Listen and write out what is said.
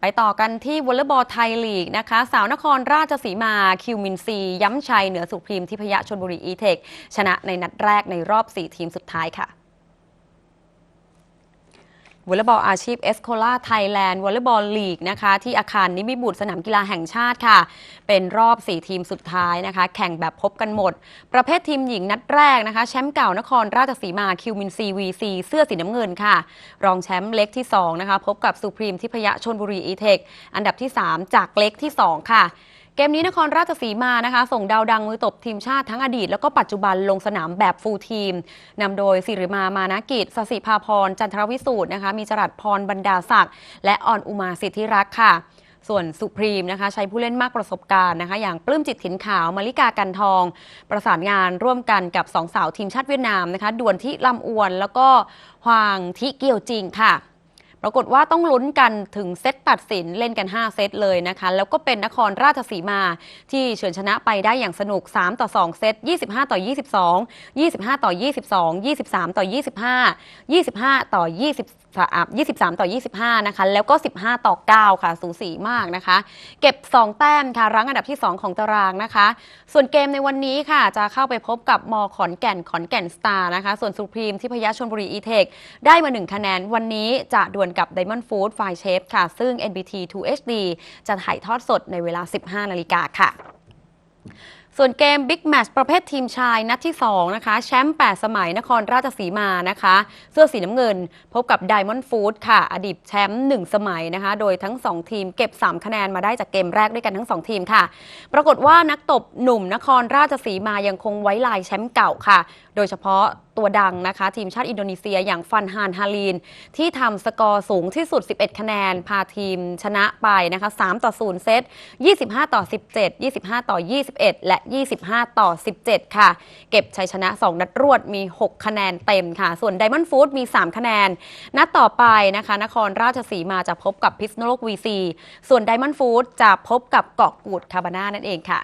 ไปต่อกันที่วอลเลย์บอลไทยลีกนะคะ สาวนครราชสีมาคิวมินซี ย้ำชัยเหนือสุพรีมทิพยะชนบุรีอีเทค ชนะในนัดแรกในรอบ 4 ทีมสุดท้ายค่ะ วอลเลย์บอลอาชีพเอสโคลาไทยแลนด์วอลเลย์บอลลีกนะคะที่อาคารนิมิบุตรสนามกีฬาแห่งชาติค่ะ เป็นรอบ 4 ทีมสุดท้ายนะคะ แข่งแบบพบกันหมด ประเภททีมหญิงนัดแรกนะคะ แชมป์เก่านครราชสีมาคิวมินซีวีซีเสื้อสีน้ำเงินค่ะ รองแชมป์เล็กที่ 2 นะคะ พบกับสุพรีมทิพยะชนบุรีอีเทคอันดับที่ 3 จากเล็กที่ 2 ค่ะ เกมนี้นครราชสีมานะคะ ส่งดาวดังมือตบทีมชาติทั้งอดีต แล้วก็ปัจจุบันลงสนามแบบฟูลทีมนำโดยสิริมามานากิจสสิภาพร จันทรวิสูตรนะคะ มีจรัสพรบรรดาศักดิ์และออนอุมาสิทธิรักษ์ค่ะส่วนสุพรีมนะคะใช้ผู้เล่นมากประสบการณ์นะคะ อย่างปลื้มจิตถิ่นขาวมาริกากันทอง ประสานงานร่วมกันกับสองสาวทีมชาติเวียดนามนะคะดวนที่ลำอวนแล้วก็ฮวางทิเกียวจริงค่ะ ปรากฏว่าต้องลุ้นกันถึงเซตตัดสินเล่นกัน 5 เซตเลยนะคะ แล้วก็เป็นนครราชสีมาที่เฉือนชนะไปได้อย่างสนุก 3 ต่อ 2 เซต 25 ต่อ 22 25 ต่อ 22 23 ต่อ 25 25 ต่อ 20 23 ต่อ 25 นะคะ แล้วก็ 15 ต่อ 9 ค่ะ สูสีมากนะคะ เก็บ 2 แต้มค่ะ รั้งอันดับที่ 2 ของตารางนะคะ ส่วนเกมในวันนี้ค่ะ จะเข้าไปพบกับมขอนแก่นขอนแก่นสตาร์นะคะ ส่วนสุพรีมที่พยาชนบุรีอีเทคได้มา 1 คะแนน วันนี้จะดวลกับ Diamond Food f i r e Chef ค่ะ ซึ่ง NBT 2 HD จะถ่ายทอดสดในเวลา 15 นาฬิกาค่ะ ส่วนเกม Big Match ประเภททีมชายนัดที่ 2 นะคะ แชมป์ 8 สมัยนครราชสีมานะคะ เสื้อสีน้ำเงิน พบกับ Diamond Food ค่ะ อดีตแชมป์ 1 สมัยนะคะ โดยทั้ง 2 ทีมเก็บ 3 คะแนนมาได้จากเกมแรกด้วยกันทั้ง 2 ทีมค่ะ ปรากฏว่านักตบหนุ่มนครราชสีมายังคงไว้ลายแชมป์เก่าค่ะ โดยเฉพาะตัวดังนะคะ ทีมชาติอินโดนีเซียอย่างฟันฮานฮาลีน ที่ทำสกอร์สูงที่สุด 11 คะแนน พาทีมชนะไปนะคะ 3 ต่อ 0 เซต 25 ต่อ 17 25 ต่อ 21 และ25 ต่อ 17 ค่ะ เก็บชัยชนะ 2 นัดรวดมี 6 คะแนนเต็มค่ะ ส่วน Diamond Food มี 3 คะแนน นัดต่อไปนะคะ นครราชสีมาจะพบกับพิษณุโลกวีซีส่วน Diamond Food จะพบกับเกาะกูดคาบาน่านั่นเองค่ะ